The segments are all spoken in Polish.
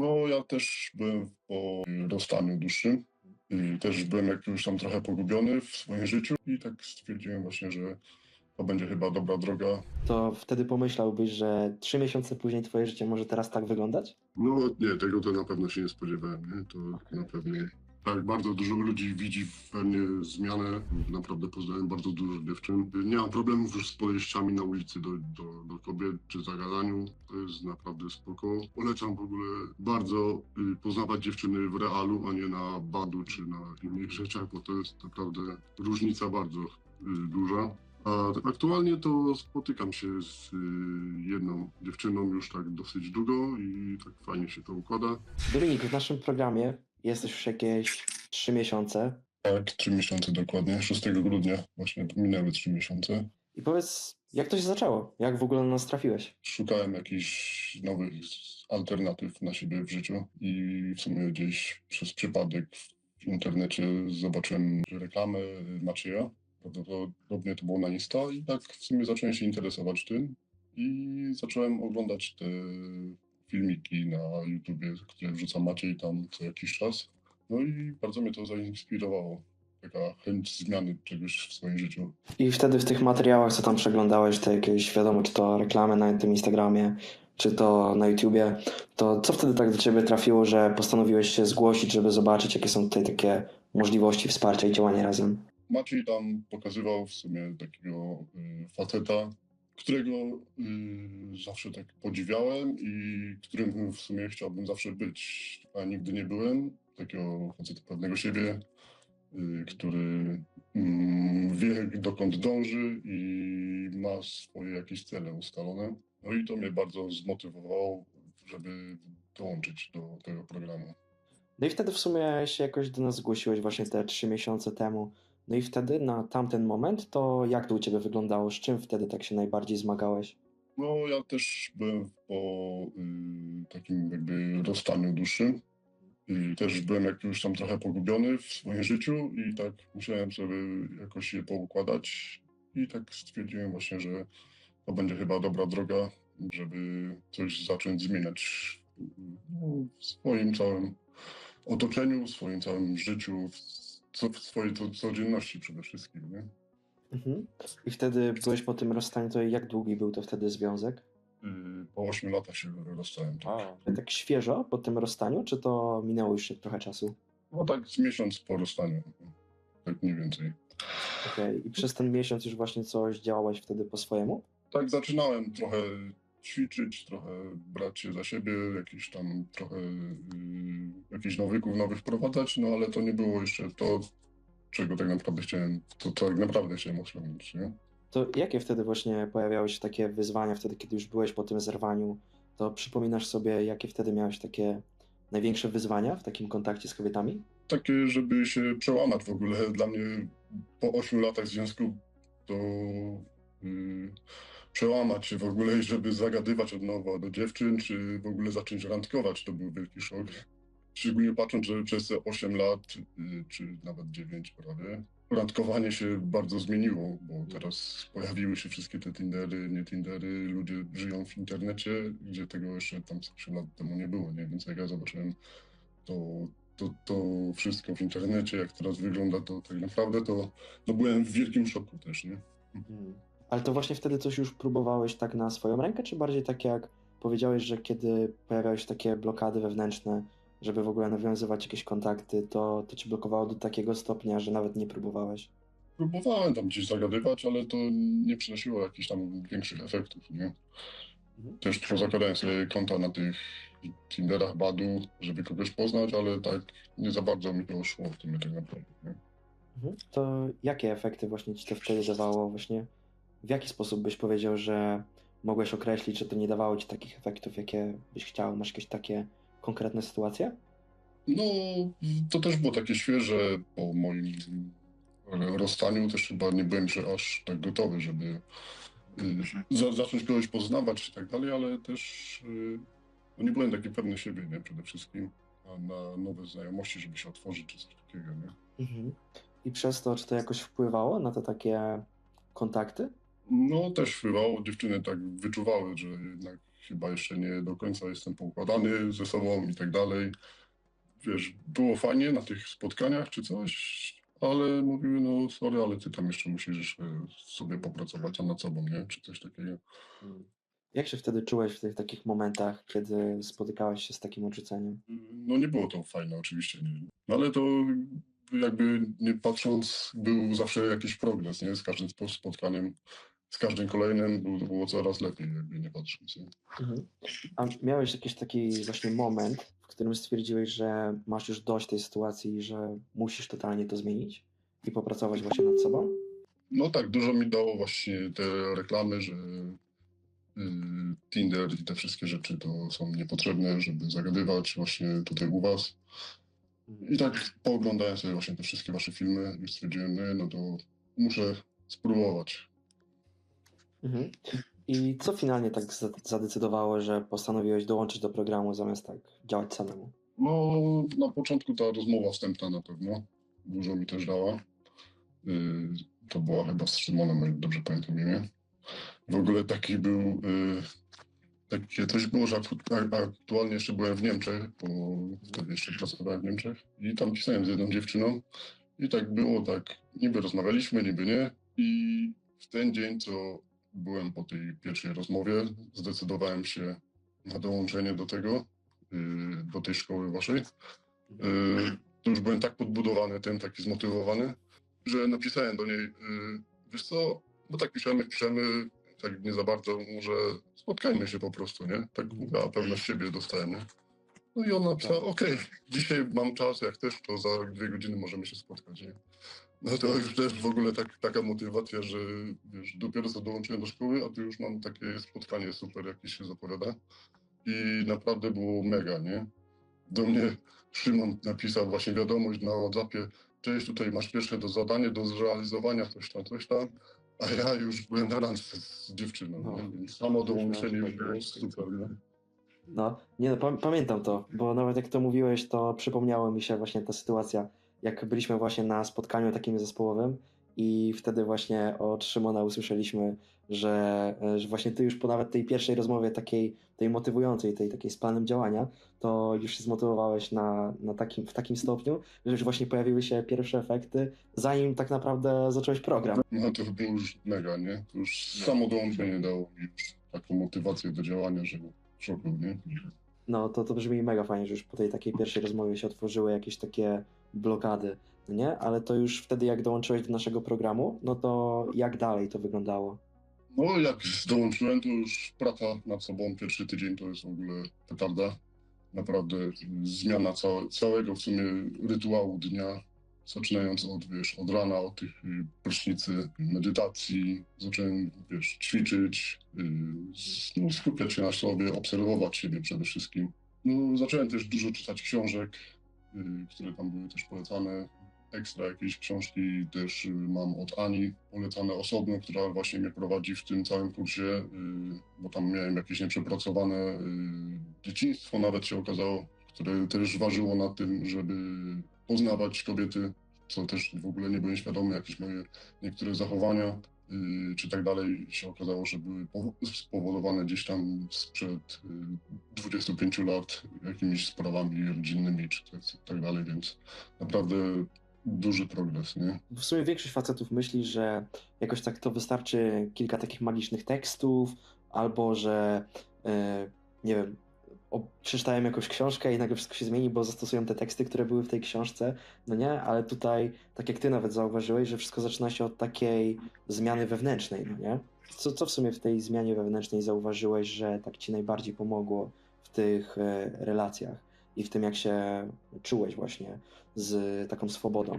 No ja też byłem po rozstaniu dłuższym. I też byłem jakoś tam trochę pogubiony w swoim życiu i tak stwierdziłem właśnie, że to będzie chyba dobra droga. To wtedy pomyślałbyś, że trzy miesiące później twoje życie może teraz tak wyglądać? No nie, tego to na pewno się nie spodziewałem, nie? To na pewno tak bardzo dużo ludzi widzi pewnie zmianę. Naprawdę poznałem bardzo dużo dziewczyn. Nie mam problemów już z podejściami na ulicy do, do, do kobiet czy zagadaniu. To jest naprawdę spoko. Polecam w ogóle bardzo y, poznawać dziewczyny w realu, a nie na badu czy na innych rzeczach, bo to jest naprawdę różnica bardzo y, duża. A aktualnie to spotykam się z y, jedną dziewczyną już tak dosyć długo i tak fajnie się to układa. Dominik, w naszym programie jesteś już jakieś trzy miesiące. Tak, trzy miesiące dokładnie. 6 grudnia właśnie minęły trzy miesiące. I powiedz, jak to się zaczęło? Jak w ogóle na nas trafiłeś? Szukałem jakichś nowych alternatyw na siebie w życiu i w sumie gdzieś przez przypadek w internecie zobaczyłem reklamę Macieja. Prawdopodobnie to było na Insta i tak w sumie zacząłem się interesować tym i zacząłem oglądać te filmiki na YouTubie, które wrzuca Maciej tam co jakiś czas. No i bardzo mnie to zainspirowało. Taka chęć zmiany czegoś w swoim życiu. I wtedy w tych materiałach, co tam przeglądałeś, te jakieś, wiadomo, czy to reklamy na tym Instagramie, czy to na YouTubie, to co wtedy tak do ciebie trafiło, że postanowiłeś się zgłosić, żeby zobaczyć, jakie są tutaj takie możliwości wsparcia i działania razem? Maciej tam pokazywał w sumie takiego y, faceta, którego y, zawsze tak podziwiałem i którym w sumie chciałbym zawsze być, a nigdy nie byłem. Takiego faceta pewnego siebie, y, który mm, wie dokąd dąży i ma swoje jakieś cele ustalone. No i to mnie bardzo zmotywowało, żeby dołączyć do tego programu. No i wtedy w sumie się jakoś do nas zgłosiłeś właśnie te trzy miesiące temu. No i wtedy na tamten moment to jak to u ciebie wyglądało? Z czym wtedy tak się najbardziej zmagałeś? No, ja też byłem po y, takim jakby rozstaniu dłuższym. I też byłem jakoś tam trochę pogubiony w swoim życiu i tak musiałem sobie jakoś się poukładać. I tak stwierdziłem właśnie, że to będzie chyba dobra droga, żeby coś zacząć zmieniać no, w swoim całym otoczeniu, w swoim całym życiu, w, co, w swojej co, codzienności przede wszystkim. Nie? Mhm. I wtedy byłeś po tym rozstaniu, to jak długi był to wtedy związek? Y, po 8 latach się rozstałem. Tak. Tak świeżo po tym rozstaniu, czy to minęło już trochę czasu? No tak z miesiąc po rozstaniu. Tak mniej więcej. Okej, i przez ten miesiąc już właśnie coś działałeś wtedy po swojemu? Tak zaczynałem trochę ćwiczyć, trochę brać się za siebie, jakieś tam trochę y, jakichś nawyków nowych wprowadzać, no ale to nie było jeszcze to, czego tak naprawdę chciałem, to tak naprawdę chciałem osiągnąć, nie? To jakie wtedy właśnie pojawiały się takie wyzwania, wtedy kiedy już byłeś po tym zerwaniu? To przypominasz sobie, jakie wtedy miałeś takie największe wyzwania w takim kontakcie z kobietami? Takie, żeby się przełamać w ogóle. Dla mnie po 8 latach związku to y, przełamać się w ogóle i żeby zagadywać od nowa do dziewczyn, czy w ogóle zacząć randkować, to był wielki szok. Szczególnie patrząc, że przez te 8 lat, y, czy nawet 9 prawie, randkowanie się bardzo zmieniło, bo teraz pojawiły się wszystkie te Tindery, nie Tindery, ludzie żyją w internecie, gdzie tego jeszcze tam z 8 lat temu nie było, nie? Więc jak ja zobaczyłem to, to, to wszystko w internecie, jak teraz wygląda, to tak naprawdę to no byłem w wielkim szoku też, nie? Ale to właśnie wtedy coś już próbowałeś tak na swoją rękę, czy bardziej tak jak powiedziałeś, że kiedy pojawiały się takie blokady wewnętrzne, żeby w ogóle nawiązywać jakieś kontakty, to, to ci blokowało do takiego stopnia, że nawet nie próbowałeś? Próbowałem tam gdzieś zagadywać, ale to nie przynosiło jakichś tam większych efektów, nie? Mhm. Też pozakładałem sobie konta na tych Tinderach, Badu, żeby kogoś poznać, ale tak nie za bardzo mi to szło w tym tak naprawdę, nie? Mhm. To jakie efekty właśnie ci to wtedy dawało? Właśnie w jaki sposób byś powiedział, że mogłeś określić, że to nie dawało ci takich efektów, jakie byś chciał? Masz jakieś takie konkretne sytuacje? No, to też było takie świeże po moim rozstaniu. Też chyba nie byłem jeszcze aż tak gotowy, żeby y, za, zacząć kogoś poznawać i tak dalej, ale też y, no nie byłem taki pewny siebie, nie? Przede wszystkim. A na nowe znajomości, żeby się otworzyć czy coś takiego, nie? Mhm. I przez to, czy to jakoś wpływało na te takie kontakty? No też wpływało. Dziewczyny tak wyczuwały, że jednak chyba jeszcze nie do końca jestem poukładany ze sobą i tak dalej. Wiesz, było fajnie na tych spotkaniach czy coś, ale mówiły, no sorry, ale ty tam jeszcze musisz e, sobie popracować nad sobą, nie? Czy coś takiego. Mm. Jak się wtedy czułeś w tych takich momentach, kiedy spotykałeś się z takim odrzuceniem? No nie było to fajne oczywiście, nie. No, ale to jakby nie patrząc, był zawsze jakiś progres, nie? Z każdym spo- spotkaniem, z każdym kolejnym było, było coraz lepiej, jakby nie patrząc. Nie? Mhm. A miałeś jakiś taki właśnie moment, w którym stwierdziłeś, że masz już dość tej sytuacji i że musisz totalnie to zmienić i popracować właśnie nad sobą? No tak, dużo mi dało właśnie te reklamy, że y, Tinder i te wszystkie rzeczy to są niepotrzebne, żeby zagadywać właśnie tutaj u was. I tak pooglądałem sobie właśnie te wszystkie wasze filmy i stwierdziłem, no, no to muszę spróbować. Mhm. I co finalnie tak za- zadecydowało, że postanowiłeś dołączyć do programu zamiast tak działać samemu? No, na początku ta rozmowa wstępna na pewno dużo mi też dała. Y, To była chyba z Szymonem, jak dobrze pamiętam imię. W ogóle taki był, y, takie coś było, że aktualnie jeszcze byłem w Niemczech, bo wtedy jeszcze pracowałem w Niemczech i tam pisałem z jedną dziewczyną i tak było, tak niby rozmawialiśmy, niby nie i w ten dzień, co byłem po tej pierwszej rozmowie, zdecydowałem się na dołączenie do tego, y, do tej szkoły waszej. Y, To już byłem tak podbudowany tym, taki zmotywowany, że napisałem do niej, y, wiesz co, bo tak piszemy, piszemy, tak nie za bardzo, może spotkajmy się po prostu, nie? Tak mówiła, pewność siebie dostałem, nie? No i ona napisała, okej, dzisiaj mam czas, jak też, to za dwie godziny możemy się spotkać, nie? No to już też w ogóle tak, taka motywacja, że wiesz, dopiero co dołączyłem do szkoły, a tu już mam takie spotkanie super, jakieś się zapowiada. I naprawdę było mega, nie? Do mnie Szymon napisał właśnie wiadomość na WhatsAppie, cześć, tutaj masz pierwsze do zadanie do zrealizowania, coś tam, coś tam, a ja już byłem na randce z dziewczyną, No. więc samo dołączenie już tak było super, nie? No, nie no, pam- pamiętam to, bo nawet jak to mówiłeś, to przypomniało mi się właśnie ta sytuacja, jak byliśmy właśnie na spotkaniu takim zespołowym i wtedy właśnie od Szymona usłyszeliśmy, że, że właśnie ty już po nawet tej pierwszej rozmowie takiej, tej motywującej, tej takiej z planem działania, to już się zmotywowałeś na, na takim, w takim stopniu, że już właśnie pojawiły się pierwsze efekty, zanim tak naprawdę zacząłeś program. No to było już mega, nie? To już samo dołączenie dało mi już taką motywację do działania, że szoku, nie? No to, to brzmi mega fajnie, że już po tej takiej pierwszej rozmowie się otworzyły jakieś takie blokady, no nie? Ale to już wtedy jak dołączyłeś do naszego programu, no to jak dalej to wyglądało? No jak dołączyłem, to już praca nad sobą pierwszy tydzień to jest w ogóle petarda. Naprawdę zmiana całe, całego w sumie rytuału dnia, zaczynając od, wiesz, od rana, od tych y, prysznicy, medytacji, zacząłem, wiesz, ćwiczyć, y, s- no, skupiać się na sobie, obserwować siebie przede wszystkim. No, zacząłem też dużo czytać książek, y, które tam były też polecane ekstra jakieś książki też y, mam od Ani, polecane osobno, która właśnie mnie prowadzi w tym całym kursie, y, bo tam miałem jakieś nieprzepracowane dzieciństwo nawet się okazało, które też ważyło na tym, żeby poznawać kobiety, co też w ogóle nie byłem świadomy, jakieś moje niektóre zachowania y, czy tak dalej się okazało, że były powo- spowodowane gdzieś tam sprzed y, 25 lat jakimiś sprawami rodzinnymi czy tak, dalej, więc naprawdę duży progres, nie? W sumie większość facetów myśli, że jakoś tak to wystarczy kilka takich magicznych tekstów, albo że e, nie wiem, o, przeczytałem jakąś książkę i nagle wszystko się zmieni, bo zastosują te teksty, które były w tej książce, no nie? Ale tutaj, tak jak ty nawet zauważyłeś, że wszystko zaczyna się od takiej zmiany wewnętrznej, no nie? Co, co w sumie w tej zmianie wewnętrznej zauważyłeś, że tak ci najbardziej pomogło w tych e, relacjach i w tym, jak się czułeś właśnie z taką swobodą?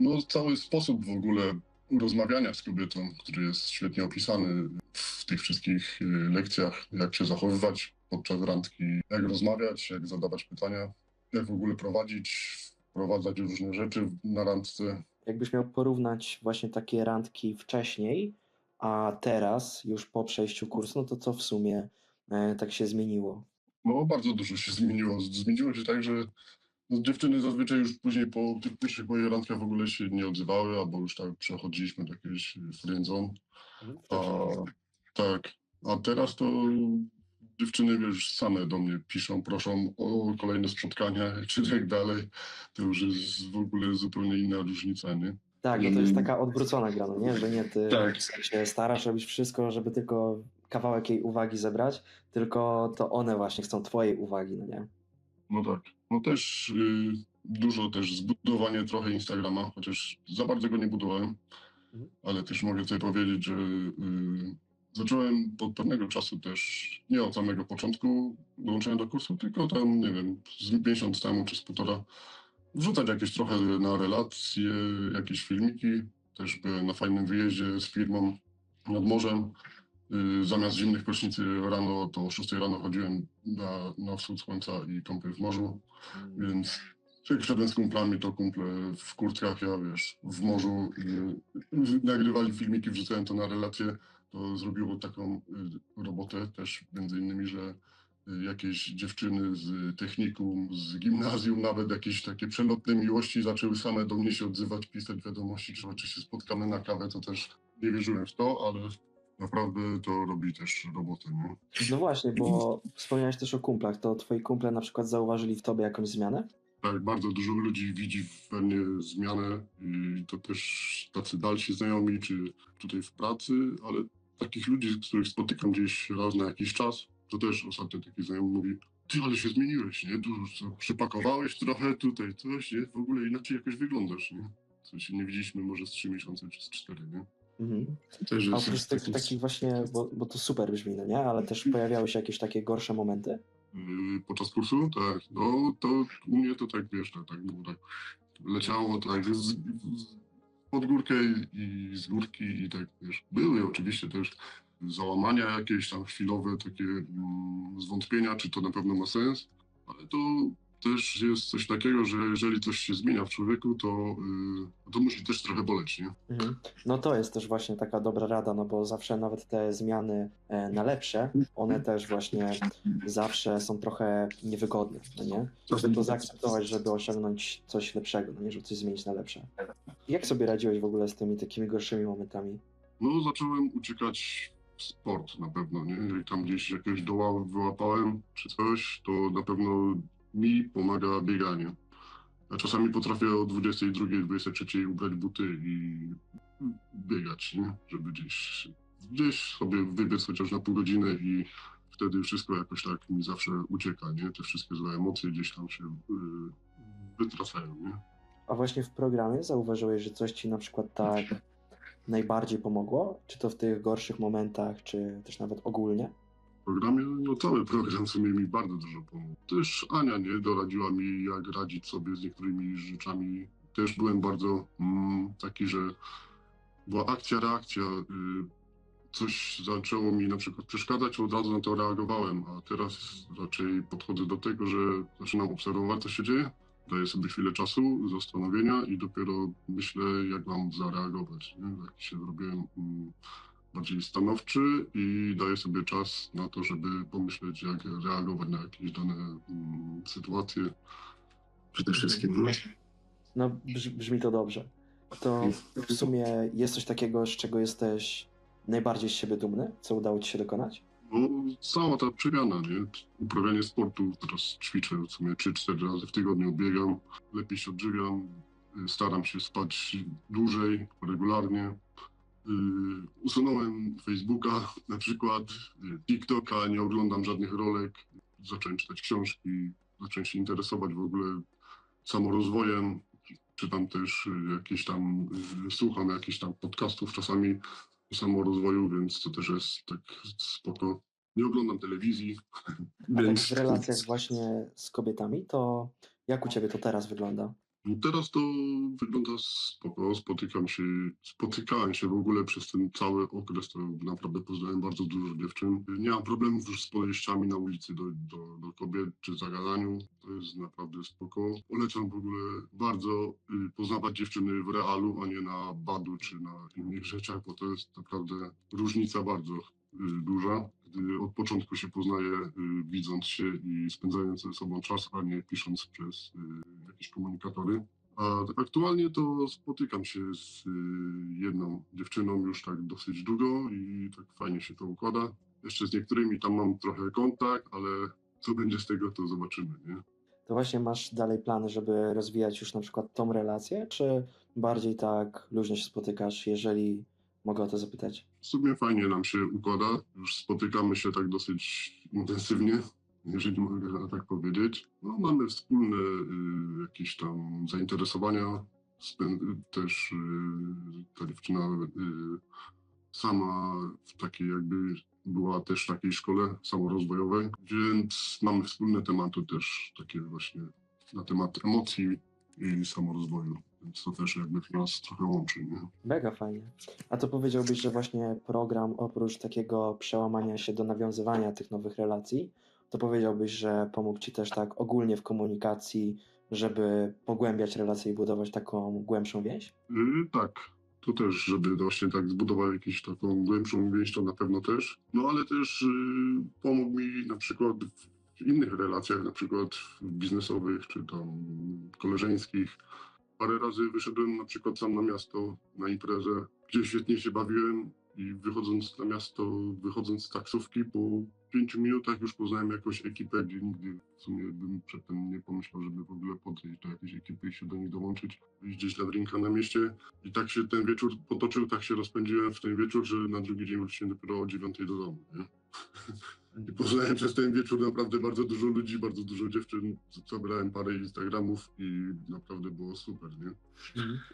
No cały sposób w ogóle rozmawiania z kobietą, który jest świetnie opisany w tych wszystkich y, lekcjach, jak się zachowywać podczas randki, jak rozmawiać, jak zadawać pytania, jak w ogóle prowadzić, wprowadzać różne rzeczy na randce. Jakbyś miał porównać właśnie takie randki wcześniej, a teraz, już po przejściu kursu, no to co w sumie e, tak się zmieniło? No bardzo dużo się zmieniło. Zmieniło się tak, że no, dziewczyny zazwyczaj już później po tych pierwszych moich randkach w ogóle się nie odzywały, albo już tak przechodziliśmy do jakiejś friendzone. A, tak, a teraz to dziewczyny wiesz, same do mnie piszą, proszą o kolejne spotkania czy tak dalej. To już jest w ogóle zupełnie inna różnica, nie? Tak, no to jest taka odwrócona gra, no nie? Że nie ty Tak. sensie starasz robić wszystko, żeby tylko kawałek jej uwagi zebrać, tylko to one właśnie chcą twojej uwagi, no nie? No tak. No też y, dużo też zbudowanie trochę Instagrama, chociaż za bardzo go nie budowałem, Mhm. ale też mogę tutaj powiedzieć, że y, zacząłem od pewnego czasu też, nie od samego początku dołączenia do kursu, tylko tam, nie wiem, z miesiąc temu czy z półtora, wrzucać jakieś trochę na relacje, jakieś filmiki. Też byłem na fajnym wyjeździe z firmą nad morzem. Y, Zamiast zimnych prysznicy rano, to o 6 rano chodziłem na, na wschód słońca i kąpiel w morzu. Więc jak szedłem z kumplami, to kumple w kurtkach, ja wiesz, w morzu y, nagrywali filmiki, wrzucałem to na relacje. To zrobiło taką y, robotę też, między innymi, że y, jakieś dziewczyny z technikum, z gimnazjum, nawet jakieś takie przelotne miłości zaczęły same do mnie się odzywać, pisać wiadomości, że czy się spotkamy na kawę, to też nie wierzyłem w to, ale naprawdę to robi też robotę, nie? No właśnie, bo wspomniałeś też o kumplach, to twoi kumple na przykład zauważyli w tobie jakąś zmianę? Tak, bardzo dużo ludzi widzi we mnie zmianę i to też tacy dalsi znajomi, czy tutaj w pracy, ale takich ludzi, z których spotykam gdzieś raz na jakiś czas, to też ostatnio taki znajomy mówi, ty ale się zmieniłeś, nie? Dużo co, przypakowałeś trochę tutaj, coś, nie? W ogóle inaczej jakoś wyglądasz, nie? Co się nie widzieliśmy może z trzy miesiące czy z cztery, nie? Mhm. Też A oprócz tych taki- takich właśnie, bo, bo to super brzmi, no nie? Ale też pojawiały się jakieś takie gorsze momenty? Yy, podczas kursu? Tak. No to u mnie to tak wiesz, tak, tak było tak. Leciało tak z, z, pod górkę i z górki i tak wiesz. Były oczywiście też załamania jakieś tam chwilowe, takie mm, zwątpienia, czy to na pewno ma sens, ale to też jest coś takiego, że jeżeli coś się zmienia w człowieku, to, yy, to musi też trochę boleć, nie? Mhm. No to jest też właśnie taka dobra rada, no bo zawsze nawet te zmiany e, na lepsze, one też właśnie zawsze są trochę niewygodne, no nie? Żeby to zaakceptować, żeby osiągnąć coś lepszego, no nie? Żeby coś zmienić na lepsze. Jak sobie radziłeś w ogóle z tymi takimi gorszymi momentami? No, zacząłem uciekać sport na pewno, nie? Jeżeli tam gdzieś jakiegoś doła wyłapałem czy coś, to na pewno mi pomaga bieganie. Ja czasami potrafię o 22, 23 ubrać buty i biegać, nie? Żeby gdzieś, gdzieś sobie wybiec chociaż na pół godziny i wtedy wszystko jakoś tak mi zawsze ucieka, nie? Te wszystkie złe emocje gdzieś tam się yy, wytracają, nie? A właśnie w programie zauważyłeś, że coś ci na przykład tak najbardziej pomogło? Czy to w tych gorszych momentach, czy też nawet ogólnie? Programie, no cały program w sumie mi bardzo dużo pomógł. Też Ania nie doradziła mi, jak radzić sobie z niektórymi rzeczami. Też byłem bardzo mm, taki, że była akcja, reakcja. Y, coś zaczęło mi na przykład przeszkadzać, od razu na to reagowałem, a teraz raczej podchodzę do tego, że zaczynam obserwować, co się dzieje. Daję sobie chwilę czasu, zastanowienia i dopiero myślę, jak mam zareagować. Nie? Jak się zrobiłem mm, bardziej stanowczy i daję sobie czas na to, żeby pomyśleć, jak reagować na jakieś dane mm, sytuacje. Przede wszystkim. No. No brz, brzmi to dobrze. To w sumie jest coś takiego, z czego jesteś najbardziej z siebie dumny? Co udało ci się dokonać? No, cała ta przemiana, nie? Uprawianie sportu, teraz ćwiczę w sumie 3-4 razy w tygodniu, biegam, lepiej się odżywiam, y, staram się spać dłużej, regularnie. Yy, usunąłem Facebooka na przykład, yy, TikToka, nie oglądam żadnych rolek, zacząłem czytać książki, zacząłem się interesować w ogóle samorozwojem, czytam też yy, jakieś tam, słucham jakichś tam podcastów czasami o samorozwoju, więc to też jest tak spoko. Nie oglądam telewizji, A tak więc w relacjach właśnie z kobietami, to jak u ciebie to teraz wygląda? No Teraz to wygląda spoko. Spotykam się, spotykałem się w ogóle przez ten cały okres, to naprawdę poznałem bardzo dużo dziewczyn. Nie mam problemów już z podejściami na ulicy do, do, do kobiet czy zagadaniu. To jest naprawdę spoko. Polecam w ogóle bardzo y, poznawać dziewczyny w realu, a nie na badu czy na innych rzeczach, bo to jest naprawdę różnica bardzo y, duża. Gdy od początku się poznaje, y, widząc się i spędzając ze sobą czas, a nie pisząc przez y, jakieś komunikatory. A aktualnie to spotykam się z y, jedną dziewczyną już tak dosyć długo i tak fajnie się to układa. Jeszcze z niektórymi tam mam trochę kontakt, ale co będzie z tego, to zobaczymy, nie? To właśnie masz dalej plany, żeby rozwijać już na przykład tą relację, czy bardziej tak luźno się spotykasz, jeżeli mogę o to zapytać? W sumie fajnie nam się układa. Już spotykamy się tak dosyć intensywnie, jeżeli mogę tak powiedzieć. No, mamy wspólne y, jakieś tam zainteresowania. Też y, ta dziewczyna y, sama w takiej jakby była też w takiej szkole samorozwojowej, więc mamy wspólne tematy też takie właśnie na temat emocji i samorozwoju. Więc to też jakby nas trochę łączy, nie? Mega fajnie. A to powiedziałbyś, że właśnie program oprócz takiego przełamania się do nawiązywania tych nowych relacji, to powiedziałbyś, że pomógł Ci też tak ogólnie w komunikacji, żeby pogłębiać relacje i budować taką głębszą więź? Yy, tak, to też, żeby właśnie tak zbudować jakąś taką głębszą więź, to na pewno też. No ale też yy, pomógł mi na przykład w innych relacjach, na przykład biznesowych czy tam koleżeńskich. Parę razy wyszedłem na przykład sam na miasto, na imprezę, gdzie świetnie się bawiłem i wychodząc na miasto, wychodząc z taksówki, po pięciu minutach już poznałem jakąś ekipę, gdzie nigdy w sumie bym przedtem nie pomyślał, żeby w ogóle podejść do jakiejś ekipy i się do nich dołączyć, gdzieś na drinka na mieście. I tak się ten wieczór potoczył, tak się rozpędziłem w ten wieczór, że na drugi dzień wróciłem dopiero o dziewiątej do domu. Nie? I poznałem przez ten wieczór naprawdę bardzo dużo ludzi, bardzo dużo dziewczyn. Zabrałem parę Instagramów i naprawdę było super, nie?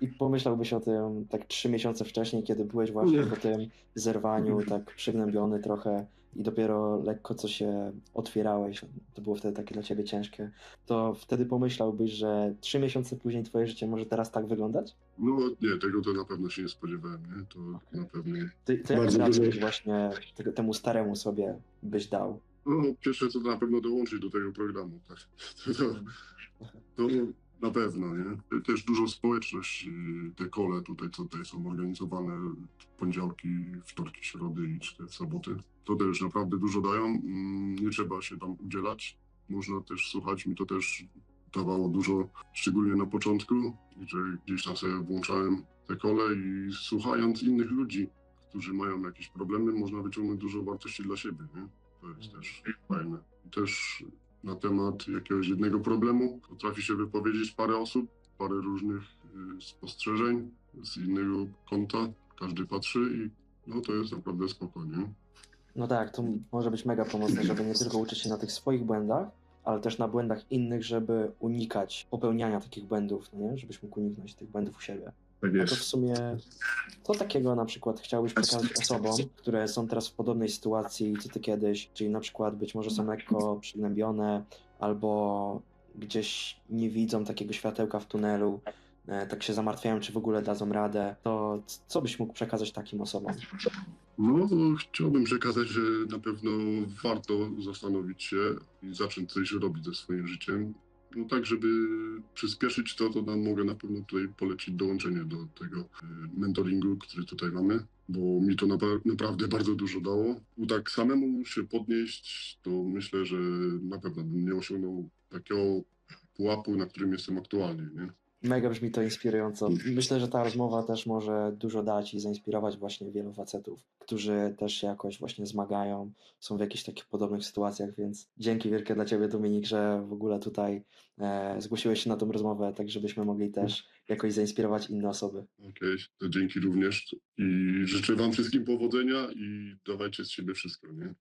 I pomyślałbyś o tym tak trzy miesiące wcześniej, kiedy byłeś właśnie Nie. po tym zerwaniu, tak przygnębiony trochę i dopiero lekko co się otwierałeś, to było wtedy takie dla ciebie ciężkie, to wtedy pomyślałbyś, że trzy miesiące później twoje życie może teraz tak wyglądać? No nie, tego to na pewno się nie spodziewałem, nie? To na pewno. Ty, jak dużo. właśnie temu staremu sobie byś dał? No, pierwsze to na pewno dołączyć do tego programu, tak. To, to, to na pewno, nie? Też dużo społeczność, y, te kole tutaj, co tutaj są organizowane poniedziałki, wtorki, środy i czy te soboty. To też naprawdę dużo dają. Mm, Nie trzeba się tam udzielać. Można też słuchać. Mi to też dawało dużo, szczególnie na początku, że gdzieś tam sobie włączałem te kole i słuchając innych ludzi, którzy mają jakieś problemy, można wyciągnąć dużo wartości dla siebie, nie? To jest też fajne. Też na temat jakiegoś jednego problemu potrafi się wypowiedzieć parę osób, parę różnych y, spostrzeżeń z innego kąta. Każdy patrzy i no to jest naprawdę spokojnie. No tak, to może być mega pomocne, żeby nie tylko uczyć się na tych swoich błędach, ale też na błędach innych, żeby unikać popełniania takich błędów, no nie? Żebyś mógł uniknąć tych błędów u siebie. Tak No to w sumie co takiego na przykład chciałbyś przekazać osobom, które są teraz w podobnej sytuacji co ty kiedyś, czyli na przykład być może są lekko przygnębione albo gdzieś nie widzą takiego światełka w tunelu, e, tak się zamartwiają, czy w ogóle dadzą radę, to co byś mógł przekazać takim osobom? No, chciałbym przekazać, że na pewno warto zastanowić się i zacząć coś robić ze swoim życiem. No tak, żeby przyspieszyć to, to nam mogę na pewno tutaj polecić dołączenie do tego y, mentoringu, który tutaj mamy, bo mi to naprawdę bardzo dużo dało. Bo tak samemu się podnieść, to myślę, że na pewno bym nie osiągnął takiego pułapu, na którym jestem aktualnie, nie? Mega brzmi to inspirująco. Myślę, że ta rozmowa też może dużo dać i zainspirować właśnie wielu facetów, którzy też się jakoś właśnie zmagają, są w jakichś takich podobnych sytuacjach, więc dzięki wielkie dla Ciebie Dominik, że w ogóle tutaj e, zgłosiłeś się na tą rozmowę, tak żebyśmy mogli też jakoś zainspirować inne osoby. Okej, to dzięki również i życzę wam wszystkim powodzenia i dawajcie z siebie wszystko, nie?